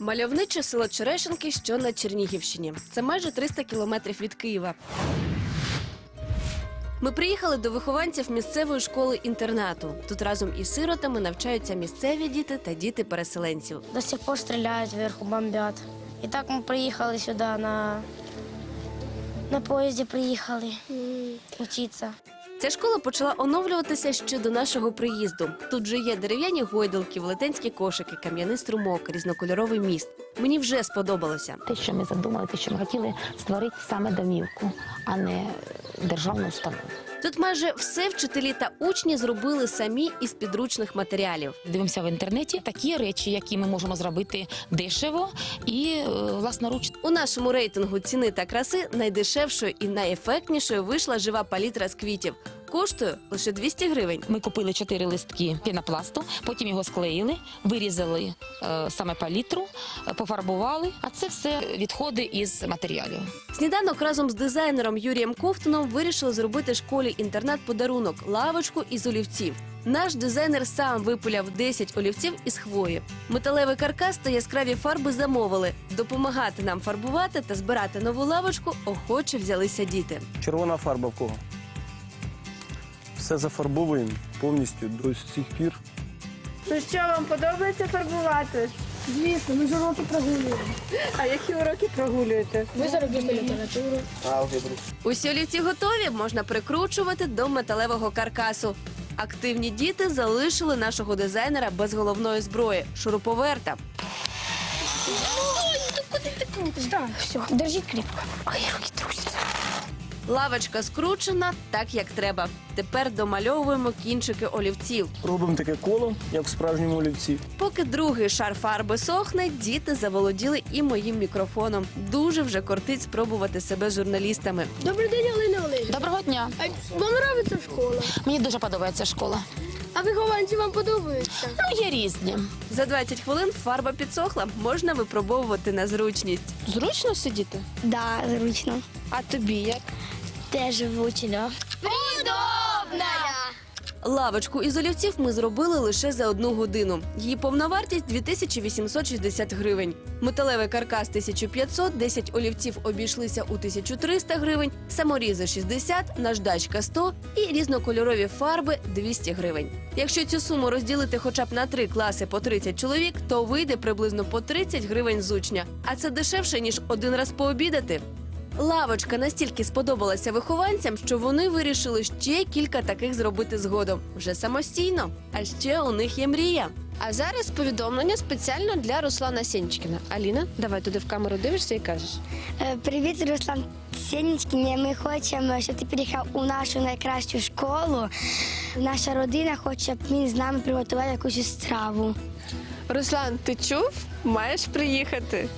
Мальовниче село Черешенки, що на Чернігівщині. Це майже 300 кілометрів від Києва. Ми приїхали до вихованців місцевої школи-інтернату. Тут разом із сиротами навчаються місцеві діти та діти переселенців. До сих пор стреляют вверху, бомбят. И так мы приехали сюда на, на поезде приехали учиться. Ця школа почала оновлюватися ще до нашого приїзду. Тут же є дерев'яні гойдалки, велетенські кошики, кам'яний струмок, різнокольоровий міст. Мені вже сподобалося. Те, що ми задумали, те, що ми хотіли створити саме домівку, а не державну установу. Тут майже все вчителі та учні зробили самі із підручних матеріалів. Дивимося в інтернеті такі речі, які ми можемо зробити дешево і е, власноруч. У нашому рейтингу ціни та краси найдешевшою і найефектнішою вийшла жива палітра з квітів. Коштує лише 200 гривень. Ми купили чотири листки пінопласту, потім його склеїли, вирізали е, саме палітру, е, пофарбували. А це все відходи із матеріалів. Сніданок разом з дизайнером Юрієм Ковтуном вирішили зробити школі інтернат подарунок лавочку із олівців. Наш дизайнер сам випиляв 10 олівців із хвої. Металевий каркас та яскраві фарби замовили. Допомагати нам фарбувати та збирати нову лавочку охоче взялися діти. Червона фарба в кого? Все зафарбовуємо повністю до цих пір. Ну що, вам подобається фарбувати? Звісно, ми ж уроки прогулюємо. А які уроки прогулюєте? Вы зарубежную литературу. Алгебру. Усі олівці готові, можна прикручувати до металевого каркасу. Активні діти залишили нашого дизайнера без головної зброї шуруповерта. Все, держи крепко. Ой, руки трусятся. Лавочка скручена так, як треба. Тепер домальовуємо кінчики олівців. Робимо таке коло, як в справжньому олівці. Поки другий шар фарби сохне, діти заволоділи і моїм мікрофоном. Дуже вже кортить спробувати себе журналістами. Добрий день, Олена Олегівна. Доброго дня! А вам подобається школа? Мені дуже подобається школа. А вихованці вам подобаються? Ну, є різні. За 20 хвилин фарба підсохла, можна випробовувати на зручність. Зручно сидіти? Да, зручно. А тобі як? Теж зручно. Лавочку із олівців ми зробили лише за одну годину. Її повна вартість 2860 гривень. Металевий каркас 1500, 10 олівців обійшлися у 1300 гривень, саморізи 60, наждачка 100 і різнокольорові фарби 200 гривень. Якщо цю суму розділити хоча б на три класи по 30 чоловік, то вийде приблизно по 30 гривень з учня. А це дешевше ніж один раз пообідати. Лавочка настільки сподобалася вихованцям, що вони вирішили ще кілька таких зробити згодом вже самостійно. А ще у них є мрія. А зараз повідомлення спеціально для Руслана Сенчкіна. Аліна, давай туди в камеру дивишся і кажеш. Е, Привіт, Руслан Сенічкін. Ми хочемо, щоб ти приїхав у нашу найкращу школу. Наша родина хоче, щоб він з нами приготував якусь страву. Руслан, ти чув? Маєш приїхати.